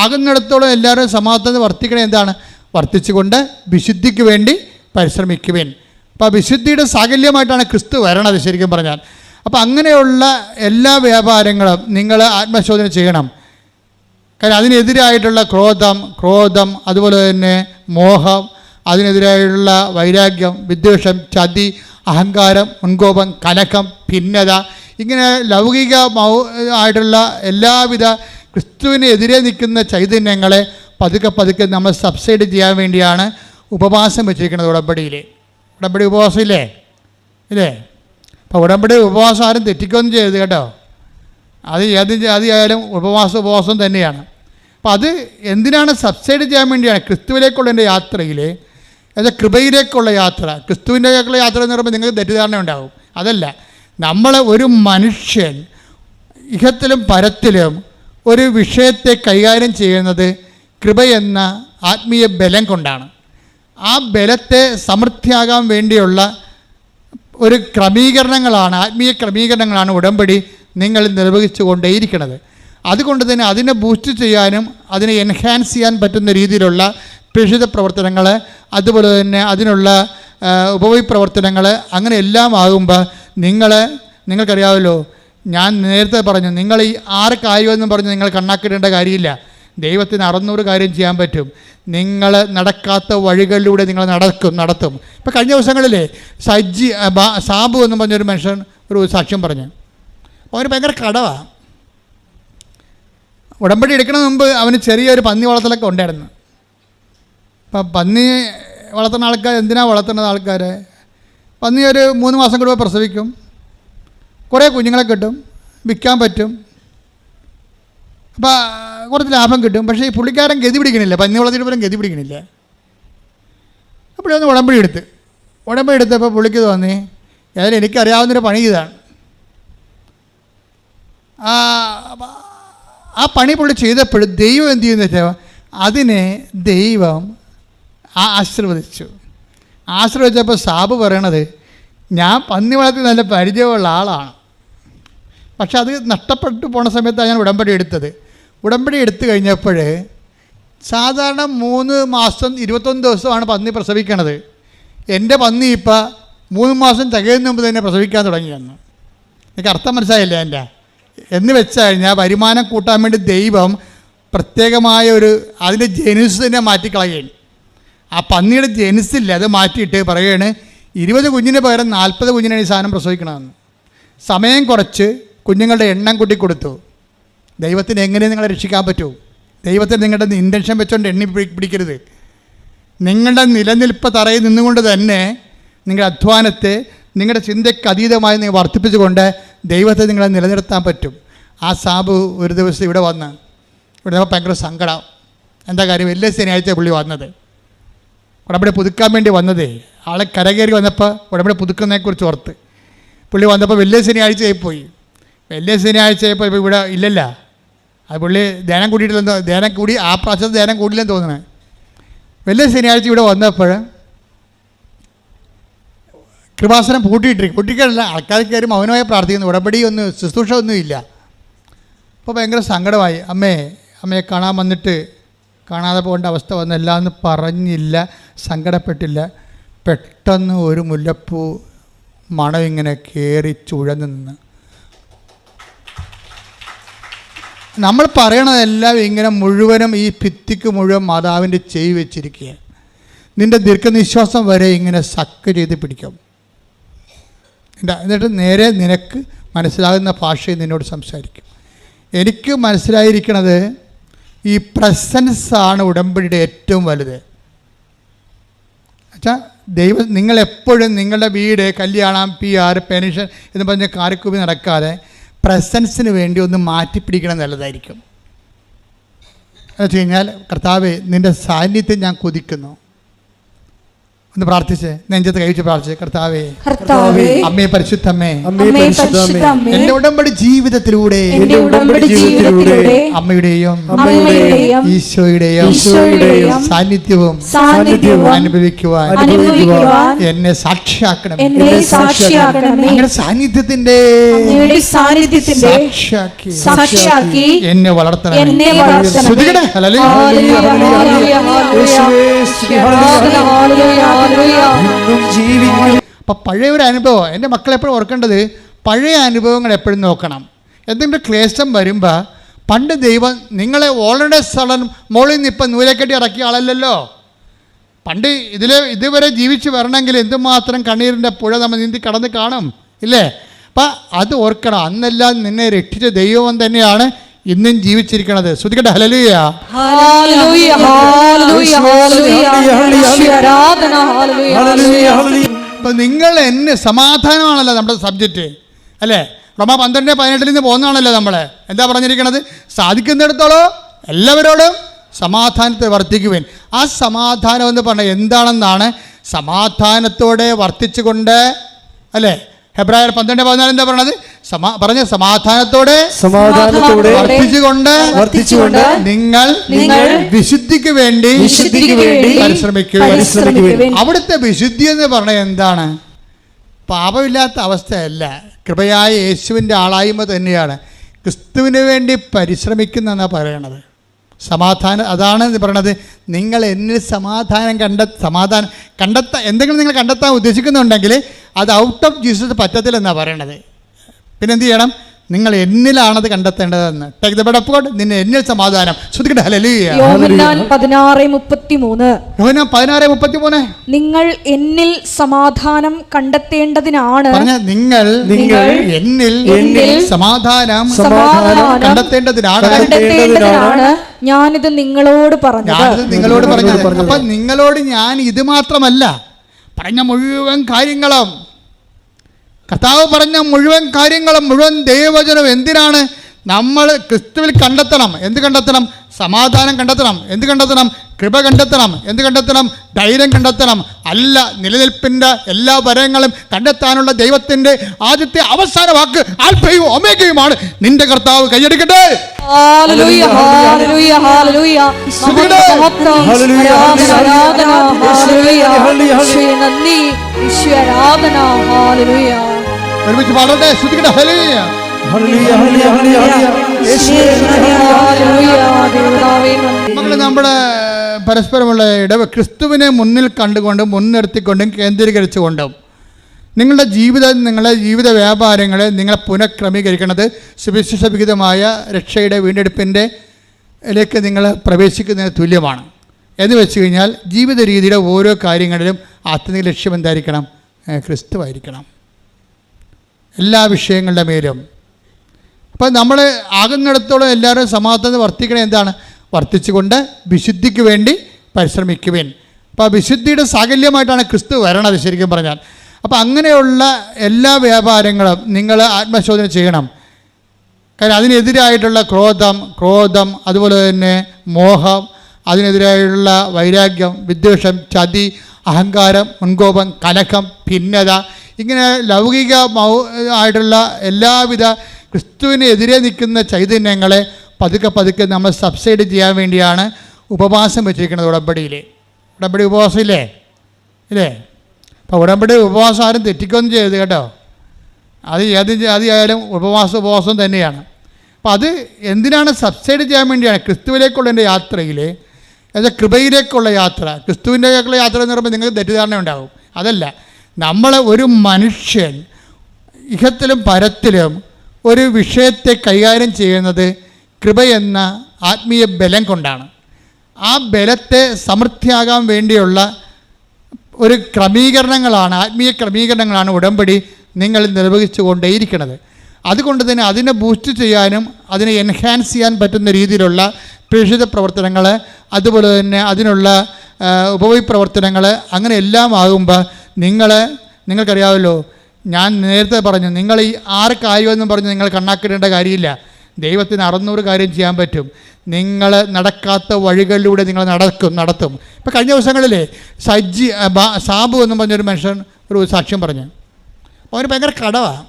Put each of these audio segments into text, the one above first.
ആകുന്നിടത്തോളം എല്ലാവരും സമാധാനം വർത്തിക്കണേ എന്താണ്? വർത്തിച്ചുകൊണ്ട് വിശുദ്ധിക്ക് വേണ്ടി പരിശ്രമിക്കുവേൻ. അപ്പോൾ വിശുദ്ധിയുടെ സാകല്യമായിട്ടാണ് ക്രിസ്തു വരണത് ശരിക്കും പറഞ്ഞാൽ. അപ്പോൾ അങ്ങനെയുള്ള എല്ലാ വ്യാപാരങ്ങളും നിങ്ങൾ ആത്മശോധന ചെയ്യണം. കാരണം അതിനെതിരായിട്ടുള്ള ക്രോധം ക്രോധം അതുപോലെ തന്നെ മോഹം അതിനെതിരായിട്ടുള്ള വൈരാഗ്യം വിദ്വേഷം ചതി അഹങ്കാരം മുൻകോപം കലക്കം ഭിന്നത ഇങ്ങനെ ലൗകിക ആയിട്ടുള്ള എല്ലാവിധ ക്രിസ്തുവിന് എതിരെ നിൽക്കുന്ന ചൈതന്യങ്ങളെ പതുക്കെ പതുക്കെ നമ്മൾ സബ്സൈഡ് ചെയ്യാൻ വേണ്ടിയാണ് ഉപവാസം വെച്ചിരിക്കുന്നത് ഉടമ്പടിയിൽ. ഉടമ്പടി ഉപവാസം ഇല്ലേ? ഇല്ലേ? അപ്പോൾ ഉടമ്പടി ഉപവാസം ആരും തെറ്റിക്കൊന്നും ചെയ്യരുത് കേട്ടോ. അത് ഏത് ജാതിയായാലും ഉപവാസം ഉപവാസം തന്നെയാണ്. അപ്പോൾ അത് എന്തിനാണ് സബ്സൈഡ് ചെയ്യാൻ വേണ്ടിയാണ് ക്രിസ്തുവിലേക്കുള്ള എന്റെ യാത്രയിൽ അതായത് കൃപയിലേക്കുള്ള യാത്ര ക്രിസ്തുവിന്റെയൊക്കെയുള്ള യാത്ര എന്ന് പറയുമ്പോൾ നിങ്ങൾക്ക് തെറ്റിദ്ധാരണ ഉണ്ടാകും അതല്ല നമ്മൾ ഒരു മനുഷ്യൻ ഇഹത്തിലും പരത്തിലും ഒരു വിഷയത്തെ കൈകാര്യം ചെയ്യുന്നത് കൃപ എന്ന ആത്മീയ ബലം കൊണ്ടാണ്. ആ ബലത്തെ സമൃദ്ധിയാകാൻ വേണ്ടിയുള്ള ഒരു ക്രമീകരണങ്ങളാണ് ആത്മീയ ക്രമീകരണങ്ങളാണ് ഉടമ്പടി നിങ്ങൾ നിർവഹിച്ചു കൊണ്ടേയിരിക്കുന്നത് അതുകൊണ്ട് തന്നെ അതിനെ ബൂസ്റ്റ് ചെയ്യാനും അതിനെ എൻഹാൻസ് ചെയ്യാൻ പറ്റുന്ന രീതിയിലുള്ള പ്രേക്ഷിത പ്രവർത്തനങ്ങൾ അതുപോലെ തന്നെ അതിനുള്ള ഉപവി പ്രവർത്തനങ്ങൾ അങ്ങനെ എല്ലാം ആകുമ്പോൾ നിങ്ങൾ നിങ്ങൾക്കറിയാമല്ലോ ഞാൻ നേരത്തെ പറഞ്ഞു നിങ്ങൾ ഈ ആറ് കാര്യമെന്ന് പറഞ്ഞ് നിങ്ങൾ കണ്ണാക്കിടേണ്ട കാര്യമില്ല. ദൈവത്തിന് അറുന്നൂറ് കാര്യം ചെയ്യാൻ പറ്റും. നിങ്ങൾ നടക്കാത്ത വഴികളിലൂടെ നിങ്ങൾ നടക്കും നടത്തും. ഇപ്പം കഴിഞ്ഞ ദിവസങ്ങളിലെ സജ്ജി സാബു എന്ന് പറഞ്ഞൊരു മനുഷ്യൻ ഒരു സാക്ഷ്യം പറഞ്ഞു. അവന് ഭയങ്കര കടവാണ് ഉടമ്പടി എടുക്കുന്നതിന് മുമ്പ് അവന് ചെറിയൊരു പന്നി വളർത്തലൊക്കെ ഉണ്ടായിരുന്നു. അപ്പം പന്നി വളർത്തുന്ന ആൾക്കാർ എന്തിനാണ് വളർത്തുന്നത് ആൾക്കാർ പന്നി ഒരു മൂന്ന് മാസം കൂടുമ്പോൾ പ്രസവിക്കും. കുറേ കുഞ്ഞുങ്ങളെ കിട്ടും വിൽക്കാൻ പറ്റും. അപ്പോൾ കുറച്ച് ലാഭം കിട്ടും. പക്ഷേ ഈ പുള്ളിക്കാരൻ ഗതി പിടിക്കണില്ല. പന്നി വളർത്തിയിട്ട് പോലും ഗതി പിടിക്കണില്ല. അപ്പോഴൊന്ന് ഉടമ്പടി എടുത്ത്. ഉടമ്പടി എടുത്തപ്പോൾ പുള്ളിക്ക് തോന്നി ഏതായാലും എനിക്കറിയാവുന്നൊരു പണി ഇതാണ്. ആ പണി പുള്ളി ചെയ്തപ്പോഴും ദൈവം എന്ത് ചെയ്യുന്ന വെച്ചാൽ അതിനെ ദൈവം ആശീർവദിച്ചു. ആശീർവദിച്ചപ്പോൾ സാബ് പറയണത് ഞാൻ പന്നി വളർത്തി നല്ല പരിചയമുള്ള ആളാണ്. പക്ഷെ അത് നഷ്ടപ്പെട്ടു പോണ സമയത്താണ് ഞാൻ ഉടമ്പടി എടുത്തത്. ഉടമ്പടി എടുത്തു കഴിഞ്ഞപ്പോൾ സാധാരണ മൂന്ന് മാസം ഇരുപത്തൊന്ന് ദിവസമാണ് പന്നി പ്രസവിക്കണത്. എന്റെ പന്നി ഇപ്പം മൂന്ന് മാസം തികയുന്ന മുമ്പ് തന്നെ പ്രസവിക്കാൻ തുടങ്ങിയെന്ന് എനിക്ക് അർത്ഥം മനസ്സിലായില്ല എന്റെ. എന്ന് വെച്ച് കഴിഞ്ഞാൽ വരുമാനം കൂട്ടാൻ വേണ്ടി ദൈവം പ്രത്യേകമായ ഒരു അതിന്റെ ജനുസ് തന്നെ മാറ്റിക്കളയുകയാണ്. ആ പന്നിയുടെ ജനുസില്ല അത് മാറ്റിയിട്ട് പറയുകയാണ് ഇരുപത് കുഞ്ഞിന് പകരം നാൽപ്പത് കുഞ്ഞിനാണ് ഈ സാധനം പ്രസവിക്കണമെന്ന് സമയം കുറച്ച് കുഞ്ഞുങ്ങളുടെ എണ്ണം കൂട്ടി കൊടുത്തു. ദൈവത്തിന് എങ്ങനെ നിങ്ങളെ രക്ഷിക്കാൻ പറ്റൂ? ദൈവത്തിന് നിങ്ങളുടെ ഇന്റൻഷൻ വെച്ചുകൊണ്ട് എണ്ണി പിടി- പിടിക്കരുത്. നിങ്ങളുടെ നിലനിൽപ്പ് തറയിൽ നിന്നുകൊണ്ട് തന്നെ നിങ്ങളുടെ അധ്വാനത്തെ നിങ്ങളുടെ ചിന്തയ്ക്ക് അതീതമായി നിങ്ങൾ വർദ്ധിപ്പിച്ചുകൊണ്ട് ദൈവത്തെ നിങ്ങളെ നിലനിർത്താൻ പറ്റും. ആ സാബു ഒരു ദിവസം ഇവിടെ വന്ന് ഇവിടെ ഭയങ്കര സങ്കടം. എന്താ കാര്യം? എല്ലാ ശനിയാഴ്ച പുള്ളി വന്നത്. ഉടമ്പടി പുതുക്കാൻ വേണ്ടി വന്നതേ. ആളെ കരകയറി വന്നപ്പോൾ ഉടമ്പടി പുതുക്കുന്നതിനെക്കുറിച്ച് ഓർത്ത്. പുള്ളി വന്നപ്പോൾ വലിയ ശനിയാഴ്ചയായി പോയി. വലിയ ശനിയാഴ്ച ഇപ്പോൾ ഇവിടെ ഇല്ലല്ല. അത് പുള്ളി ധ്യാനം കൂടിയിട്ടില്ലെന്ന് ധ്യാനം കൂടി ആ പ്രാവശ്യത്തെ ധ്യാനം കൂടിയില്ലെന്ന് തോന്നണേ. വലിയ ശനിയാഴ്ച ഇവിടെ വന്നപ്പോൾ കൃപാസനം പൂട്ടിയിട്ടിരിക്കും. പൂട്ടിക്കല്ല ആൾക്കാർ കയറി മൗനമായി പ്രാർത്ഥിക്കുന്നു. ഉടമ്പടി ഒന്നും ശുശ്രൂഷ ഒന്നും ഇല്ല. അപ്പോൾ ഭയങ്കര സങ്കടമായി. അമ്മേ അമ്മയെ കാണാൻ വന്നിട്ട് കാണാതെ പോകേണ്ട അവസ്ഥ വന്നില്ല എന്ന് പറഞ്ഞില്ല സങ്കടപ്പെട്ടില്ല. പെട്ടെന്ന് ഒരു മുല്ലപ്പൂ മണം ഇങ്ങനെ കയറി ചുഴന്ന് നിന്ന്. നമ്മൾ പറയണതെല്ലാം ഇങ്ങനെ മുഴുവനും ഈ ഭിത്തിക്ക് മുഴുവൻ മാതാവിന്റെ ചെയ് വെച്ചിരിക്കുക നിന്റെ ദീർഘനിശ്വാസം വരെ ഇങ്ങനെ സക്ക് ചെയ്ത് പിടിക്കും. എന്നിട്ട് നേരെ നിനക്ക് മനസ്സിലാകുന്ന ഭാഷയിൽ നിന്നോട് സംസാരിക്കും. എനിക്ക് മനസ്സിലായിരിക്കണത് ഈ പ്രസൻസ് ആണ് ഉടമ്പടിയുടെ ഏറ്റവും വലുത്. വെച്ചാൽ ദൈവം നിങ്ങളെപ്പോഴും നിങ്ങളുടെ വീട് കല്യാണം പി ആർ പെൻഷൻ എന്ന് പറഞ്ഞ കാരക്കുപി നടക്കാതെ പ്രസൻസിന് വേണ്ടി ഒന്ന് മാറ്റിപ്പിടിക്കണം നല്ലതായിരിക്കും. എന്ന് വെച്ച് കഴിഞ്ഞാൽ കർത്താവ് നിന്റെ സാന്നിധ്യം ഞാൻ കൊതിക്കുന്നു. ഒന്ന് പ്രാർത്ഥിച്ച് നെഞ്ചത്ത് കഴിച്ച് പ്രാർത്ഥിച്ച് കർത്താവേ കർത്താവേ അമ്മേ പരിശുദ്ധമ്മേ എന്റെ ഉടമ്പടി ജീവിതത്തിലൂടെ അമ്മയുടെയും ഈശോയുടെയും സാന്നിധ്യവും സാന്നിധ്യവും അനുഭവിക്കുവാൻ അനുഭവിക്കുവാൻ എന്നെ സാക്ഷിയാക്കണം നിങ്ങളുടെ സാന്നിധ്യത്തിന്റെ സാക്ഷിയാക്കി. എന്നെ വളർത്തണം എന്നെ വളർത്തണമേ. അപ്പം പഴയ ഒരു അനുഭവം. എന്റെ മക്കൾ എപ്പോഴും ഓർക്കേണ്ടത് പഴയ അനുഭവങ്ങൾ എപ്പോഴും നോക്കണം. എന്തെങ്കിലും ക്ലേശം വരുമ്പോൾ പണ്ട് ദൈവം നിങ്ങളെ ഓൾറെഡി സ്ഥലം മോളിൽ നിന്ന് ഇപ്പം നൂലക്കെട്ടി ഇറക്കിയ ആളല്ലല്ലോ. പണ്ട് ഇതിൽ ഇതുവരെ ജീവിച്ച് വരണമെങ്കിൽ എന്തുമാത്രം കണ്ണീരിന്റെ പുഴ നമ്മൾ നീന്തി കടന്ന് കാണും. ഇല്ലേ? അപ്പം അത് ഓർക്കണം. അന്നെല്ലാം നിന്നെ രക്ഷിച്ച ദൈവം തന്നെയാണ് ഇന്നും ജീവിച്ചിരിക്കണത്. ശ്രദ്ധിക്കട്ടെ ഹലലുയ ഇപ്പൊ നിങ്ങൾ എന്നെ സമാധാനമാണല്ലോ നമ്മുടെ സബ്ജക്റ്റ്. അല്ലേ? റോമ പന്ത്രണ്ട് പതിനെട്ടിൽ നിന്ന് പോകുന്നതാണല്ലോ നമ്മൾ എന്താ പറഞ്ഞിരിക്കണത്? സാധിക്കുന്നിടത്തോളം എല്ലാവരോടും സമാധാനത്തെ വർദ്ധിക്കുവൻ. ആ സമാധാനം എന്ന് പറഞ്ഞാൽ എന്താണെന്നാണ്? സമാധാനത്തോടെ വർത്തിച്ചുകൊണ്ട് അല്ലേ? ഹെബ്രായർ പന്ത്രണ്ട് പതിനാല് എന്താ പറഞ്ഞത് സമാ പറഞ്ഞ സമാധാനത്തോടെ സമാധാനത്തോടെ വർദ്ധിച്ചുകൊണ്ട് വർദ്ധിച്ചുകൊണ്ട് നിങ്ങൾ നിങ്ങൾ വിശുദ്ധിക്ക് വേണ്ടി വിശുദ്ധിക്ക് വേണ്ടി പരിശ്രമിക്കുക. അവിടുത്തെ വിശുദ്ധി എന്ന് പറഞ്ഞ എന്താണ്? പാപമില്ലാത്ത അവസ്ഥയല്ല. കൃപയായ യേശുവിന്റെ ആളായ്മ തന്നെയാണ്. ക്രിസ്തുവിന് വേണ്ടി പരിശ്രമിക്കുന്നെന്നാണ് പറയണത്. സമാധാനം അതാണ് പറയണത്. നിങ്ങൾ എന്നിൽ സമാധാനം കണ്ട സമാധാനം കണ്ടെത്താൻ എന്തെങ്കിലും നിങ്ങൾ കണ്ടെത്താൻ ഉദ്ദേശിക്കുന്നുണ്ടെങ്കിൽ അത് ഔട്ട് ഓഫ് ജീസസ് പറ്റത്തില്ലെന്നാണ് പറയണത്. പിന്നെ എന്ത് ചെയ്യണം? നിങ്ങൾ എന്നിലാണത് കണ്ടെത്തേണ്ടതെന്ന്. Take the bed of God നിന്നെ എന്നിൽ സമാധാനം. ശ്രദ്ധിക്കട്ടെ ഹല്ലേലൂയ യോഹന്നാൻ പതിനാറ് മുപ്പത്തിമൂന്ന്. യോഹന്നാൻ പതിനാറ് മുപ്പത്തി മൂന്ന് നിങ്ങൾ എന്നിൽ സമാധാനം കണ്ടെത്തേണ്ടതിനാണ്. പറഞ്ഞ നിങ്ങൾ നിങ്ങൾ എന്നിൽ എന്നിൽ സമാധാനം സമാധാനം കണ്ടെത്തേണ്ടതിനാണ്. കണ്ടെത്തേണ്ടതിനാണ് ഞാനിത് നിങ്ങളോട് പറഞ്ഞു ഞാനിത് നിങ്ങളോട് പറഞ്ഞു. അപ്പൊ നിങ്ങളോട് ഞാൻ ഇത് മാത്രമല്ല. പറഞ്ഞ മുഴുവൻ കാര്യങ്ങളും. കർത്താവ് പറഞ്ഞ മുഴുവൻ കാര്യങ്ങളും മുഴുവൻ ദൈവവചനം എന്തിനാണ്? നമ്മൾ ക്രിസ്തുവിൽ കണ്ടെത്തണം. എന്ത് കണ്ടെത്തണം? സമാധാനം കണ്ടെത്തണം. എന്ത് കണ്ടെത്തണം? കൃപ കണ്ടെത്തണം. എന്ത് കണ്ടെത്തണം? ധൈര്യം കണ്ടെത്തണം. അല്ല നിലനിൽപ്പിന്റെ എല്ലാ വരങ്ങളും കണ്ടെത്താനുള്ള ദൈവത്തിന്റെ ആദ്യത്തെ അവസാന വാക്ക് ആൽഫയും ഒമേഗയുമാണ്. നിന്റെ കർത്താവ് കൈയെടുക്കട്ടെ. Hallelujah hallelujah. ഹല്ലേലൂയ സ്തുതിയുടെ. മഹത്വം ഹല്ലേലൂയ, ആരാധന ഒരുമിച്ച് പാടട്ടെ. ശ്രുതിക്കട്ടെ ഹലിയ നമ്മുടെ പരസ്പരമുള്ള ഇടവ് ക്രിസ്തുവിനെ മുന്നിൽ കണ്ടുകൊണ്ടും മുൻനിർത്തിക്കൊണ്ടും കേന്ദ്രീകരിച്ചുകൊണ്ടും നിങ്ങളുടെ ജീവിതം നിങ്ങളുടെ ജീവിത വ്യാപാരങ്ങളെ നിങ്ങളെ പുനഃക്രമീകരിക്കുന്നത് സുവിശേഷ വിഹിതമായ രക്ഷയുടെ വീണ്ടെടുപ്പിന്റെ ലേക്ക് നിങ്ങൾ പ്രവേശിക്കുന്നതിന് തുല്യമാണ്. എന്ന് വെച്ച് കഴിഞ്ഞാൽ ജീവിത രീതിയുടെ ഓരോ കാര്യങ്ങളിലും ആത്യന്തിക ലക്ഷ്യം എന്തായിരിക്കണം? ക്രിസ്തുവായിരിക്കണം. എല്ലാ വിഷയങ്ങളുടെ മേലും. അപ്പം നമ്മൾ ആകുന്നിടത്തോളം എല്ലാവരും സമാധാനം വർത്തിക്കണേ എന്താണ്? വർത്തിച്ചുകൊണ്ട് വിശുദ്ധിക്ക് വേണ്ടി പരിശ്രമിക്കുവേൻ. അപ്പോൾ ആ വിശുദ്ധിയുടെ സാകല്യമായിട്ടാണ് ക്രിസ്തു വരണത് ശരിക്കും പറഞ്ഞാൽ. അപ്പോൾ അങ്ങനെയുള്ള എല്ലാ വ്യാപാരങ്ങളും നിങ്ങൾ ആത്മശോധന ചെയ്യണം. കാരണം അതിനെതിരായിട്ടുള്ള ക്രോധം ക്രോധം അതുപോലെ തന്നെ മോഹം അതിനെതിരായുള്ള വൈരാഗ്യം വിദ്വേഷം ചതി അഹങ്കാരം മുൻകോപം കലഹം ഭിന്നത ഇങ്ങനെ ലൗകിക ആയിട്ടുള്ള എല്ലാവിധ ക്രിസ്തുവിനെതിരെ നിൽക്കുന്ന ചൈതന്യങ്ങളെ പതുക്കെ പതുക്കെ നമ്മൾ സബ്സൈഡ് ചെയ്യാൻ വേണ്ടിയാണ് ഉപവാസം വെച്ചിരിക്കുന്നത് ഉടമ്പടിയിൽ ഉടമ്പടി ഉപവാസം ഇല്ലേ? ഇല്ലേ? അപ്പോൾ ഉടമ്പടി ഉപവാസം ആരും തെറ്റിക്കൊന്നും ചെയ്ത് കേട്ടോ. അത് ഏത് ജാതിയായാലും ഉപവാസ ഉപവാസം തന്നെയാണ്. അപ്പോൾ അത് എന്തിനാണ് സബ്സൈഡ് ചെയ്യാൻ വേണ്ടിയാണ് ക്രിസ്തുവിലേക്കുള്ള എന്റെ യാത്രയിൽ അതായത് കൃപയിലേക്കുള്ള യാത്ര. ക്രിസ്തുവിന്റെയൊക്കെയുള്ള യാത്ര എന്ന് പറയുമ്പോൾ നിങ്ങൾക്ക് തെറ്റിദ്ധാരണ ഉണ്ടാകും അതല്ല. നമ്മൾ ഒരു മനുഷ്യൻ ഇഹത്തിലും പരത്തിലും ഒരു വിഷയത്തെ കൈകാര്യം ചെയ്യുന്നത് കൃപയെന്ന ആത്മീയ ബലം കൊണ്ടാണ്. ആ ബലത്തെ സമൃദ്ധിയാകാൻ വേണ്ടിയുള്ള ഒരു ക്രമീകരണങ്ങളാണ് ആത്മീയ ക്രമീകരണങ്ങളാണ് ഉടമ്പടി നിങ്ങൾ നിർവഹിച്ചു കൊണ്ടേയിരിക്കുന്നത് അതുകൊണ്ട് തന്നെ അതിനെ ബൂസ്റ്റ് ചെയ്യാനും അതിനെ എൻഹാൻസ് ചെയ്യാൻ പറ്റുന്ന രീതിയിലുള്ള പ്രേക്ഷിത പ്രവർത്തനങ്ങൾ അതുപോലെ തന്നെ അതിനുള്ള ഉപവിപ്രവർത്തനങ്ങൾ ഉപവി പ്രവർത്തനങ്ങൾ അങ്ങനെ എല്ലാം ആകുമ്പോൾ നിങ്ങൾ നിങ്ങൾക്കറിയാമല്ലോ ഞാൻ നേരത്തെ പറഞ്ഞു നിങ്ങൾ ഈ ആറ് കാര്യമെന്നും പറഞ്ഞ് നിങ്ങൾ കണ്ണാക്കിടേണ്ട കാര്യമില്ല. ദൈവത്തിന് അറുന്നൂറ് കാര്യം ചെയ്യാൻ പറ്റും. നിങ്ങൾ നടക്കാത്ത വഴികളിലൂടെ നിങ്ങൾ നടക്കും നടത്തും. ഇപ്പം കഴിഞ്ഞ ദിവസങ്ങളിലെ സജ്ജി സാബു എന്നും പറഞ്ഞൊരു മനുഷ്യൻ ഒരു സാക്ഷ്യം പറഞ്ഞു. അവന് ഭയങ്കര കടവാണ്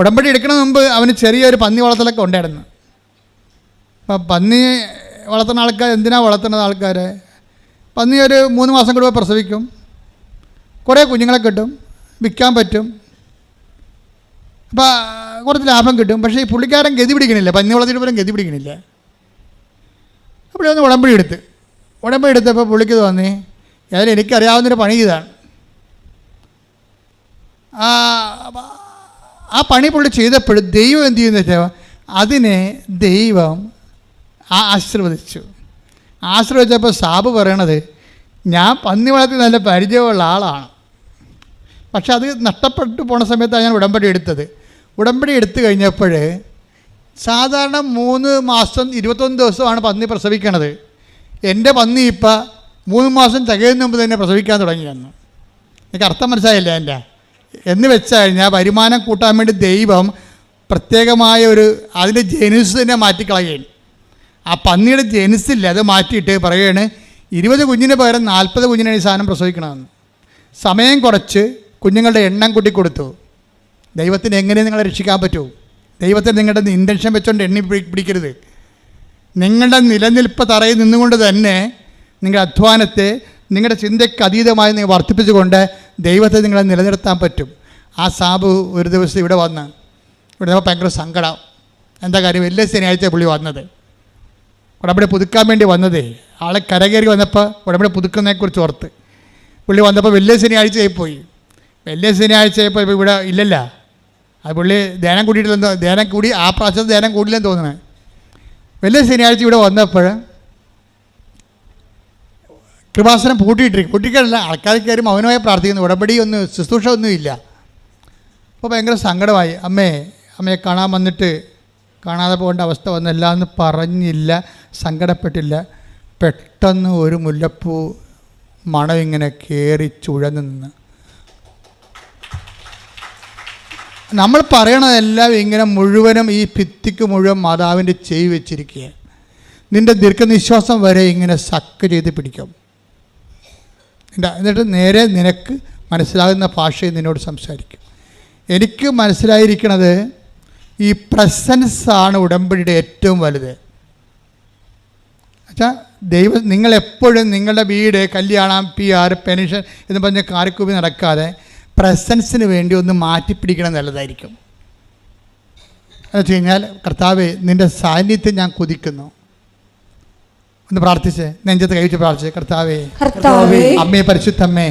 ഉടമ്പടി എടുക്കണ മുമ്പ് അവന് ചെറിയൊരു പന്നി വളർത്തലൊക്കെ ഉണ്ടായിരുന്നു. അപ്പം പന്നി വളർത്തുന്ന ആൾക്കാർ എന്തിനാണ് വളർത്തുന്നത് ആൾക്കാർ പന്നി ഒരു മൂന്ന് മാസം കൂടുമ്പോൾ പ്രസവിക്കും. കുറേ കുഞ്ഞുങ്ങളെ കിട്ടും വിൽക്കാൻ പറ്റും. അപ്പോൾ കുറച്ച് ലാഭം കിട്ടും. പക്ഷേ ഈ പുള്ളിക്കാരൻ ഗതി പിടിക്കണില്ല. പന്നി വളർത്തിയിട്ട് പോലും ഗതി പിടിക്കണില്ല. അപ്പോൾ ഒന്ന് ഉടമ്പടി എടുത്ത്. ഉടമ്പടി എടുത്തപ്പോൾ പുള്ളിക്ക് തോന്നി അതിൽ എനിക്കറിയാവുന്നൊരു പണി ഇതാണ്. ആ പണി പുള്ളി ചെയ്തപ്പോൾ ദൈവം എന്ത് ചെയ്യുന്ന വെച്ചാൽ അതിനെ ദൈവം ആശീർവദിച്ചു. ആശീർവദിച്ചപ്പോൾ സാബ് പറയണത് ഞാൻ പന്നി വളർത്തി നല്ല പരിചയമുള്ള ആളാണ്. പക്ഷെ അത് നഷ്ടപ്പെട്ടു പോണ സമയത്താണ് ഞാൻ ഉടമ്പടി എടുത്തത്. ഉടമ്പടി എടുത്തു കഴിഞ്ഞപ്പോൾ സാധാരണ മൂന്ന് മാസം ഇരുപത്തൊന്ന് ദിവസമാണ് പന്നി പ്രസവിക്കണത്. എന്റെ പന്നി ഇപ്പം മൂന്ന് മാസം തികയുന്ന മുമ്പ് തന്നെ പ്രസവിക്കാൻ തുടങ്ങി വന്നു എനിക്ക് അർത്ഥം മനസ്സിലായില്ല എന്റെ. എന്ന് വെച്ചാൽ കഴിഞ്ഞാൽ വരുമാനം കൂട്ടാൻ വേണ്ടി ദൈവം പ്രത്യേകമായ ഒരു അതിന്റെ ജനുസ് തന്നെ മാറ്റിക്കളയുകയാണ്. ആ പന്നിയുടെ ജനിസില്ല അത് മാറ്റിയിട്ട് പറയുകയാണ് ഇരുപത് കുഞ്ഞിന് പകരം നാൽപ്പത് കുഞ്ഞിനാണ് ഈ സാധനം പ്രസവിക്കണമെന്ന്. സമയം കുറച്ച് കുഞ്ഞുങ്ങളുടെ എണ്ണം കൂട്ടി കൊടുത്തു ദൈവത്തിന് എങ്ങനെ നിങ്ങളെ രക്ഷിക്കാൻ പറ്റൂ? ദൈവത്തിന് നിങ്ങളുടെ ഇന്റൻഷൻ വെച്ചുകൊണ്ട് എണ്ണി പിടി- പിടിക്കരുത്. നിങ്ങളുടെ നിലനിൽപ്പ് തറയിൽ നിന്നുകൊണ്ട് തന്നെ നിങ്ങളുടെ അധ്വാനത്തെ നിങ്ങളുടെ ചിന്തയ്ക്ക് അതീതമായി നിങ്ങൾ വർദ്ധിപ്പിച്ചുകൊണ്ട് ദൈവത്തെ നിങ്ങളെ നിലനിർത്താൻ പറ്റും. ആ സാബു ഒരു ദിവസം ഇവിടെ വന്ന് ഇവിടെ ഭയങ്കര സങ്കടം. എന്താ കാര്യം? വലിയ ശനിയാഴ്ച പുള്ളി വന്നത്. ഉടമ്പടി പുതുക്കാൻ വേണ്ടി വന്നതേ. ആളെ കരകയറി വന്നപ്പോൾ ഉടമ്പടി പുതുക്കുന്നതിനെക്കുറിച്ച് ഓർത്ത്. പുള്ളി വന്നപ്പോൾ വലിയ ശനിയാഴ്ചയായി പോയി. വലിയ ശനിയാഴ്ചയായപ്പോൾ ഇപ്പോൾ ഇവിടെ ഇല്ലല്ല. അത് പുള്ളി ധ്യാനം കൂടിയിട്ടില്ലെന്ന് ധ്യാനം കൂടി ആ പ്രാവശ്യത്തെ ധ്യാനം കൂടില്ലെന്ന് തോന്നുന്നത് വലിയ ശനിയാഴ്ച ഇവിടെ വന്നപ്പോൾ കൃപാസനം പൂട്ടിയിട്ടിരിക്കും. പൂട്ടിക്കല്ല ആൾക്കാർ കയറി മൗനമായി പ്രാർത്ഥിക്കുന്നു. ഉടമ്പടി ഒന്നും ശുശ്രൂഷ ഒന്നുമില്ല. അപ്പോൾ ഭയങ്കര സങ്കടമായി. അമ്മേ അമ്മയെ കാണാൻ വന്നിട്ട് കാണാതെ പോകേണ്ട അവസ്ഥ വന്നില്ല എന്ന് പറഞ്ഞില്ല സങ്കടപ്പെട്ടില്ല. പെട്ടെന്ന് ഒരു മുല്ലപ്പൂ മണം ഇങ്ങനെ കയറി ചുഴന്ന് നിന്ന്. നമ്മൾ പറയണതെല്ലാം ഇങ്ങനെ മുഴുവനും ഈ ഭിത്തിക്ക് മുഴുവൻ മാതാവിന്റെ ചെയ് വെച്ചിരിക്കുക നിന്റെ ദീർഘനിശ്വാസം വരെ ഇങ്ങനെ സക്ക് ചെയ്ത് പിടിക്കും. എന്നിട്ട് നേരെ നിനക്ക് മനസ്സിലാകുന്ന ഭാഷയിൽ നിന്നോട് സംസാരിക്കും. എനിക്ക് മനസ്സിലായിരിക്കണത് ഈ പ്രസൻസ് ആണ് ഉടമ്പടിയുടെ ഏറ്റവും വലുത്. വെച്ചാൽ ദൈവം നിങ്ങളെപ്പോഴും നിങ്ങളുടെ വീട് കല്യാണം പി ആർ പെൻഷൻ എന്ന് പറഞ്ഞ കാരക്കൂപി നടക്കാതെ പ്രസൻസിന് വേണ്ടി ഒന്ന് മാറ്റിപ്പിടിക്കണം നല്ലതായിരിക്കും എന്ന് വെച്ച് കഴിഞ്ഞാൽ കർത്താവ് നിന്റെ സാന്നിധ്യം ഞാൻ കുതിക്കുന്നു. ഒന്ന് പ്രാർത്ഥിച്ച് നെഞ്ചത്ത് കഴിച്ച് പ്രാർത്ഥിച്ച് കർത്താവേ കർത്താവേ അമ്മേ പരിശുദ്ധമ്മേ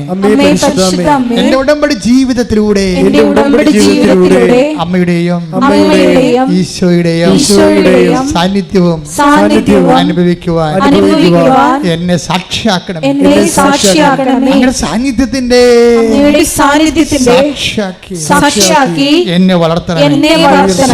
എന്റെ ഉടമ്പടി ജീവിതത്തിലൂടെ അമ്മയുടെയും ഈശോയുടെയും സാന്നിധ്യവും അനുഭവിക്കുവാൻ എന്നെ സാക്ഷിയാക്കണം നിങ്ങളുടെ സാന്നിധ്യത്തിന്റെ സാക്ഷിയാക്കി. എന്നെ വളർത്തണം എന്നെ വളർത്തണമേ.